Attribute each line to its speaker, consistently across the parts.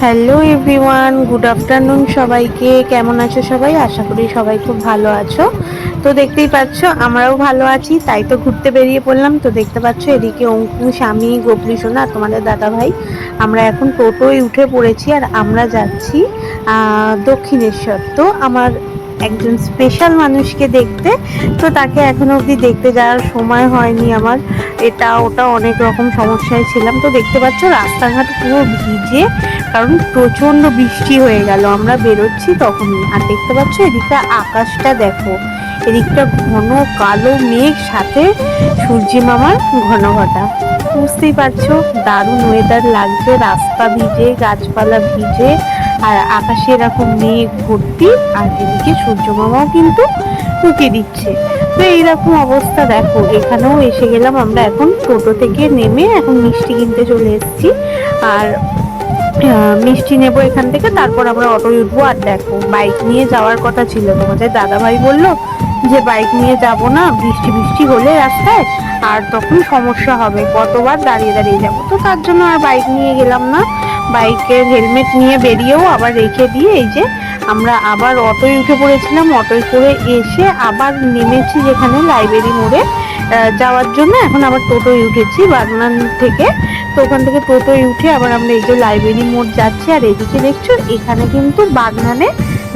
Speaker 1: Hello everyone, good afternoon সবাইকে। কেমন আছো সবাই? আশা করি সবাই খুব ভালো আছো। তো দেখতেই পাচ্ছ, আমরাও ভালো আছি, তাই তো ঘুরতে বেরিয়ে পড়লাম। তো দেখতে পাচ্ছ, এদিকে অঙ্কুশ আমি গোপলি সোনা, তোমাদের দাদা ভাই আমরা এখন টোটোয় উঠে পড়েছি আর আমরা যাচ্ছি দক্ষিণেশ্বর। তো আমার একজন স্পেশাল মানুষকে দেখতে, তো তাকে এখনও অবধি দেখতে যাওয়ার সময় হয়নি আমার। এটা, ওটা অনেক রকম সমস্যায় ছিলাম। তো দেখতে পাচ্ছ, রাস্তাঘাট পুরো ভিজে কারণ প্রচণ্ড বৃষ্টি হয়ে গেল। আমরা বেরোচ্ছি তখনই। আর দেখতে পাচ্ছ, এদিকটা আকাশটা দেখো। এদিকটা ঘন কালো মেঘ, সাথে সূর্যি মামার ঘন ঘটা। বুঝতেই পারছ, দারুণ ওয়েদার লাগছে। রাস্তা ভিজে, গাছপালা ভিজে, আর আকাশে এরকম মেঘ ভর্তি। আর এদিকে সূর্য মামাও কিন্তু উঁকে দিচ্ছে। তো এইরকম অবস্থা দেখো। এখানেও এসে গেলাম। আমরা এখন টোটো থেকে নেমে এখন মিষ্টি কিনতে চলে এসেছি। আর মিষ্টি নেব এখান থেকে, তারপর আমরা অটোয় উঠবো আর দেখো বাইক নিয়ে যাওয়ার কথা ছিল। তোমাদের দাদা ভাই বলল যে বাইক নিয়ে যাব না, বৃষ্টি বৃষ্টি হলে রাস্তায়, আর তখন সমস্যা হবে। কতবার দাঁড়িয়ে দাঁড়িয়ে যাব? তো তার জন্য আর বাইক নিয়ে গেলাম না। বাইকের হেলমেট নিয়ে বেরিয়েও আবার রেখে দিয়ে এই যে, আমরা আবার অটোয় উঠে পড়েছিলাম। অটোয় করে এসে আবার নেমেছি যেখানে লাইব্রেরি মোড়ে। যাওয়ার জন্য এখন আবার টোটোয় উঠেছি, বাগনান থেকে। তো ওখান থেকে টোটোয় উঠে আবার আমরা এই যে লাইব্রেরি মোড় যাচ্ছি, আর এদিকে দেখছ, এখানে কিন্তু বাগনানে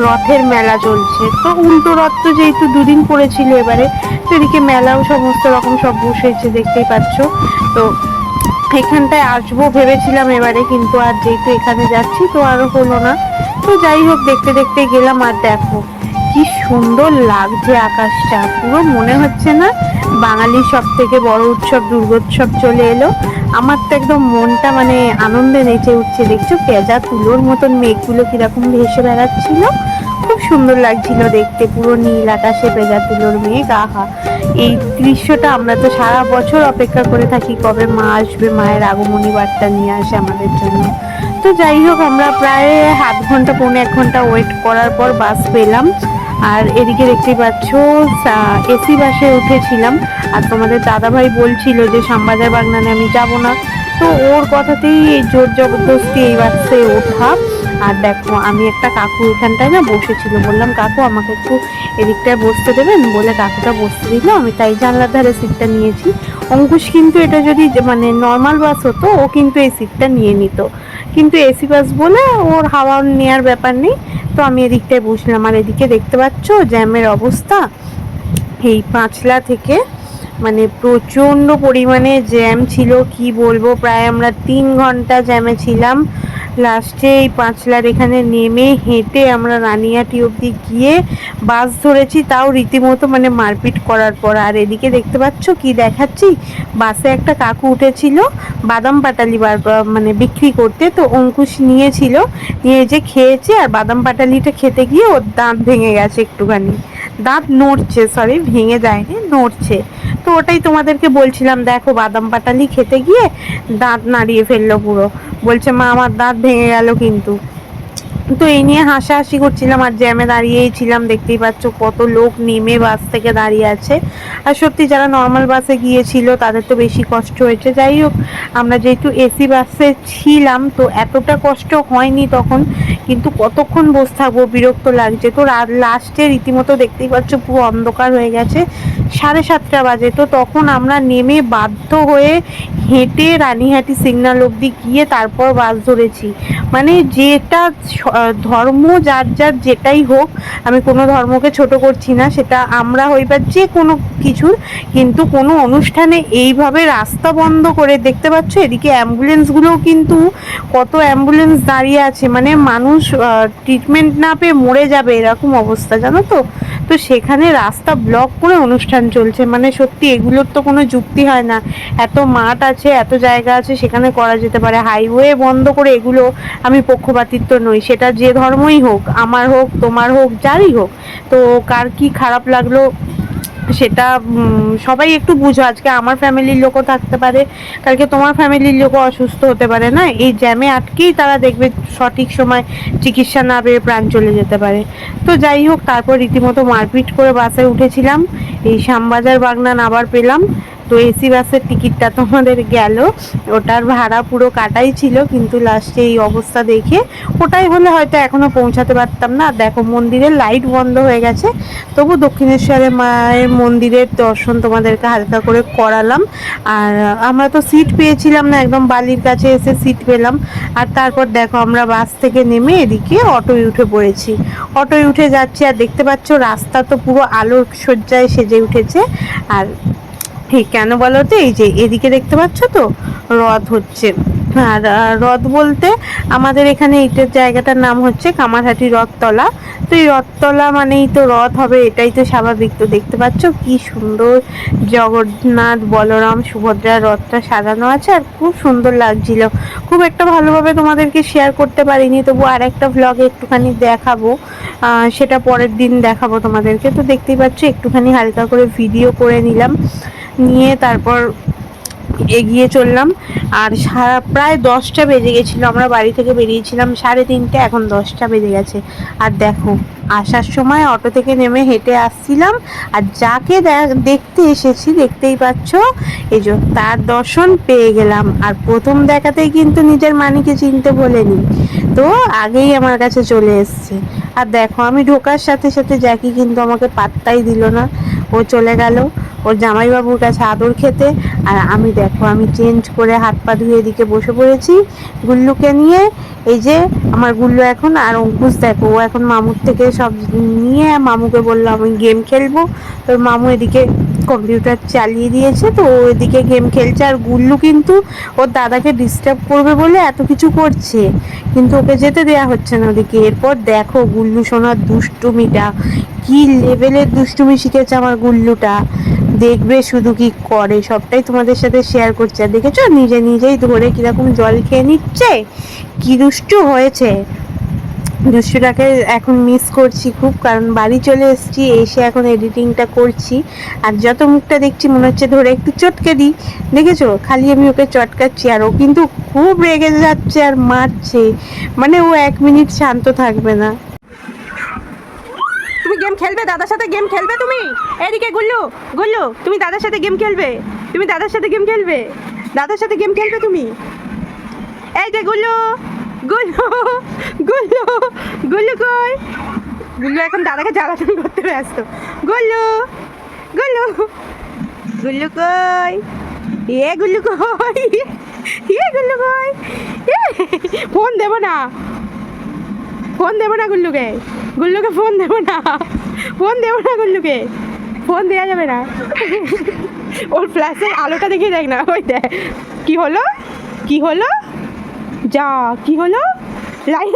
Speaker 1: রথের মেলা চলছে। তো উল্টো রথ তো যেহেতু দুদিন পড়েছিল এবারে, তো এদিকে মেলাও সমস্ত রকম সব বসেছে, দেখতেই পাচ্ছ। তো এখানটায় আসব ভেবেছিলাম এবারে, কিন্তু আর যেহেতু এখানে যাচ্ছি, তো আরও হলো না। তো যাই হোক, দেখতে দেখতে গেলাম আর দেখো। কি সুন্দর লাগছে আকাশটা। পুরো মনে হচ্ছে না বাঙালির সব থেকে বড় উৎসব, দুর্গোৎসব চলে এলো। আমার তো একদম মনটা মানে আনন্দে নেচে উঠছে। দেখছ, পেঁজা তুলোর মতন মেঘগুলো কীরকম ভেসে বেড়াচ্ছিল। খুব সুন্দর লাগছিল দেখতে, পুরো নীল আকাশে পেঁজা তুলোর মেঘ, আহা। এই দৃশ্যটা আমরা তো সারা বছর অপেক্ষা করে থাকি, কবে মা আসবে মায়ের আগমনী বার্তা নিয়ে আসে আমাদের জন্য। তো যাই হোক, আমরা প্রায় আধ ঘণ্টা, পৌনে এক ঘণ্টা ওয়েট করার পর বাস পেলাম। আর এদিকে দেখতেই পাচ্ছ এসি বাসে উঠেছিলাম। আর তোমাদের দাদাভাই বলছিল যে, শ্যামবাজার বাগনানে আমি যাব না। তো ওর কথাতেই জোর জবরদস্তি এই বাসে ওঠা। আর দেখো, আমি একটা কাকু এখানটায় না বসেছিল বললাম, কাকু, আমাকে একটু এদিকটায় বসতে দেবেন? বলে কাকুটা বসতে দিল। আমি তাই জানলার ধারে সিটটা নিয়েছি। অঙ্কুশ কিন্তু এটা যদি মানে নর্মাল বাস হতো, ও কিন্তু এই সিটটা নিয়ে নিত। কিন্তু এসি বাস বলে ওর হাওয়া নেওয়ার ব্যাপার নেই। তো আমি এদিকটায় বসলাম। আর এদিকে দেখতে পাচ্ছ জ্যামের অবস্থা? এই পাঁচলা থেকে মানে প্রচণ্ড পরিমাণে জ্যাম ছিল, কি বলব? প্রায় আমরা তিন ঘণ্টা জ্যামে ছিলাম। লাস্টে এই পাঁচলার এখানে নেমে হেঁটে আমরা রানিয়াটি অবধি গিয়ে বাস ধরেছি, তাও রীতিমতো মানে মারপিট করার পর। আর এদিকে দেখতে পাচ্ছ কি দেখাচ্ছি? বাসে একটা কাকু উঠেছিল, বাদাম পাটালি বার মানে বিক্রি করতে, তো অঙ্কুশ নিয়েছিল, নিয়ে যে খেয়েছে, আর বাদাম পাটালিটা খেতে গিয়ে ওর দাঁত ভেঙে গেছে একটুখানি। দাঁত নড়ছে সরি ভেঙে যায়নি, নড়ছে। তো ওটাই তোমাদেরকে বলছিলাম, দেখো বাদাম পাটালি খেতে গিয়ে দাঁত নাড়িয়ে ফেলল পুরো। বলছে, মা, আমার দাঁত ভেঙে গেল কিন্তু। তো এই নিয়ে হাসাহাসি করছিলাম আর জ্যামে দাঁড়িয়েই ছিলাম, দেখতেই পাচ্ছ কত লোক নেমে বাস থেকে দাঁড়িয়ে আছে। আর সত্যি যারা নর্মাল বাসে গিয়েছিল, তাদের তো বেশি কষ্ট হয়েছে। যাই হোক, আমরা যেহেতু এসি বাসে ছিলাম, তো এতটা কষ্ট হয়নি তখন, কিন্তু কতক্ষণ বসে থাকব, বিরক্ত লাগছে। তো লাস্টে রীতিমতো দেখতেই পাচ্ছ পুরো অন্ধকার হয়ে গেছে। সাড়ে সাতটা বাজে। তো তখন আমরা নেমে বাধ্য হয়ে হেঁটে রানীহাটি সিগনাল অবধি গিয়ে তারপর বাস ধরেছি। মানে যেটা ধর্ম যার যার যেটাই হোক, আমি কোনো ধর্মকে ছোট করছি না, সেটা আমরা হইবার যে কোনো কিছুর, কিন্তু কোনো অনুষ্ঠানে এইভাবে রাস্তা বন্ধ করে দেখতে পাচ্ছ? এদিকে অ্যাম্বুলেন্সগুলোও কিন্তু কত অ্যাম্বুলেন্স দাঁড়িয়ে আছে। মানে মানুষ ট্রিটমেন্ট না পেয়ে মরে যাবে এরকম অবস্থা, জানো তো? তো সেখানে রাস্তা ব্লক করে অনুষ্ঠান চলছে। মানে সত্যি এগুলোর তো কোনো যুক্তি হয় না। এত মাঠ আছে, এত জায়গা আছে, সেখানে করা যেতে পারে। হাইওয়ে বন্ধ করে এগুলো আমি পক্ষপাতিত্ব নই। সেটা যে ধর্মই হোক, আমার হোক, তোমার হোক, যারই হোক। তো কার কি খারাপ লাগল সেটা সবাই একটু বুঝো। আজকে আমার ফ্যামিলির লোকও থাকতে পারে, কালকে তোমার ফ্যামিলির লোকও অসুস্থ হতে পারে, না? এই জ্যামে আটকেই তারা দেখবে সঠিক সময় চিকিৎসা না পেয়ে প্রাণ চলে যেতে পারে। তো যাই হোক, তারপর রীতিমতো মারপিট করে বাসে উঠেছিলাম। এই শ্যামবাজার বাগনান আবার পেলাম। তো এসি বাসের টিকিটটা তোমাদের গেল। ওটার ভাড়া পুরো কাটাই ছিল, কিন্তু লাস্টে এই অবস্থা দেখে ওটাই হলে হয়তো এখনও পৌঁছাতে পারতাম না। দেখো, মন্দিরের লাইট বন্ধ হয়ে গেছে। তবু দক্ষিণেশ্বরের মায়ের মন্দিরের দর্শন তোমাদেরকে হালকা করে করালাম। আর আমরা তো সিট পেয়েছিলাম না, একদম বালির কাছে এসে সিট পেলাম। আর তারপর দেখো, আমরা বাস থেকে নেমে এদিকে অটোয় উঠে পড়েছি। অটোয় উঠে যাচ্ছি, আর দেখতে পাচ্ছ রাস্তা তো পুরো আলোর সজ্জায় সেজে উঠেছে। আর ঠিক কেন বলো তো? এই যে এদিকে দেখতে পাচ্ছ তো? রথ হচ্ছে। আর আহ, রথ বলতে আমাদের এখানে এইটার জায়গাটার নাম হচ্ছে কামারহাটি রথতলা তো এই রথতলা মানেই তো রথ হবে এটাই তো স্বাভাবিক। তো দেখতে পাচ্ছ কি সুন্দর জগন্নাথ বলরাম সুভদ্রার রথটা সাজানো আছে আর খুব সুন্দর লাগছিল। খুব একটা ভালোভাবে তোমাদেরকে শেয়ার করতে পারিনি তবু আর একটা ভ্লগে একটুখানি দেখাবো। সেটা পরের দিন দেখাবো তোমাদেরকে। তো দেখতেই পাচ্ছ একটুখানি হালকা করে ভিডিও করে নিলাম। নিয়ে তারপর এগিয়ে চললাম। আর সারা প্রায় দশটা বেজে গেছিল, আমরা বাড়ি থেকে বেরিয়েছিলাম সাড়ে তিনটে, এখন দশটা বেজে গেছে। আর দেখো, আসার সময় অটো থেকে নেমে হেঁটে আসছিলাম, আর যাকে দেখতে এসেছি, দেখতেই পাচ্ছ, এই যে তার দর্শন পেয়ে গেলাম। আর প্রথম দেখাতেই কিন্তু নিজের মানিকে চিনতে বলেনি। তো আগেই আমার কাছে চলে এসছে। আর দেখো, আমি ঢোকার সাথে সাথে জ্যাকি কিন্তু আমাকে পাত্তাই দিল না। ও চলে গেল। ওর জামাইবাবুর কাছে আদর খেতে, আর আমি দেখো, আমি চেঞ্জ করে হাত পা ধুয়ে এদিকে বসে পড়েছি গুল্লুকে নিয়ে। এই যে আমার গুল্লু এখন, আর অঙ্কুশ দেখো, ও এখন মামুর থেকে সব নিয়ে মামুকে বলল, আমি গেম খেলব। তোর মামু এদিকে কম্পিউটার চালিয়ে দিয়েছে, তো ও এদিকে গেম খেলছে। আর গুল্লু কিন্তু ওর দাদাকে ডিস্টার্ব করবে বলে এত কিছু করছে। কিন্তু ওকে যেতে দেয়া হচ্ছে না ওদিকে। এরপর দেখো গুল্লু সোনার দুষ্টুমিটা, কি লেভেলের দুষ্টুমি শিখেছে আমার গুল্লুটা। দেখবে শুধু কি করে, সবটাই তোমাদের সাথে শেয়ার করছে। আর দেখেছ? নিজে নিজেই ধরে কীরকম জল খেয়ে নিচ্ছে? কি দুষ্টু হয়েছে? দুষ্টুটাকে এখন মিস করছি খুব, কারণ বাড়ি চলে এসেছি, এসে এখন এডিটিংটা করছি। আর যত মুখটা দেখছি, মনে হচ্ছে ধরে একটু চটকে দিই। দেখেছ? খালি আমি ওকে চটকাচ্ছি, আর ও কিন্তু খুব রেগে যাচ্ছে আর মারছে। মানে ও এক মিনিট শান্ত থাকবে না।
Speaker 2: গেম খেলবে, দাদার সাথে গেম খেলবে তুমি? এদিকে গুল্লু গুল্লু, তুমি দাদার সাথে গেম খেলবে? তুমি দাদার সাথে গেম খেলবে? দাদার সাথে গেম খেলবে তুমি? এই যে গুল্লু গুল্লু গুল্লু গুল্লু কই? গুল্লু এখন দাদাকে জ্বালাতন করতে ব্যস্ত। গুল্লু গুল্লু গুল্লু কই? এ গুল্লু কই? এ গুল্লু কই? ফোন দেবো না। ফোন দেবো না গুল্লুকে। গুল্লুকে ফোন দেব না। ফোন দেব না গুল্লুকে। ফোন দেওয়া যাবে না। ওর ফ্ল্যাশের আলোটা দেখে দেখ না। ওই দেখ। কি হলো? কি হলো? যা, কি হলো? লাইন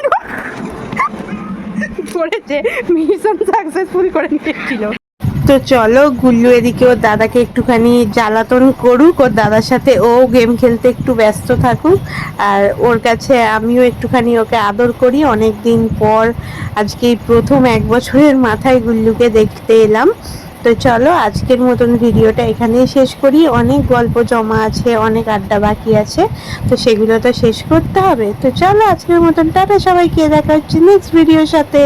Speaker 2: করেছে মিশন সাকসেসফুল করে নিয়েছিল।
Speaker 1: তো চলো, গুল্লু এদিকে ওর দাদাকে একটুখানি জ্বালাতন করুক, ওর দাদার সাথে ও গেম খেলতে একটু ব্যস্ত থাকুক, আর ওর কাছে আমিও একটুখানি ওকে আদর করি। অনেক দিন পর আজকে প্রথম এক বছরের মাথায় গুল্লুকে দেখতে এলাম। তো চলো, আজকের মতন ভিডিওটা এখানেই শেষ করি। অনেক গল্প জমা আছে, অনেক আড্ডা বাকি আছে, তো সেগুলো তো শেষ করতে হবে। তো চলো, আজকের মতন টাটা সবাইকে, দেখা হচ্ছে নেক্সট ভিডিওর সাথে।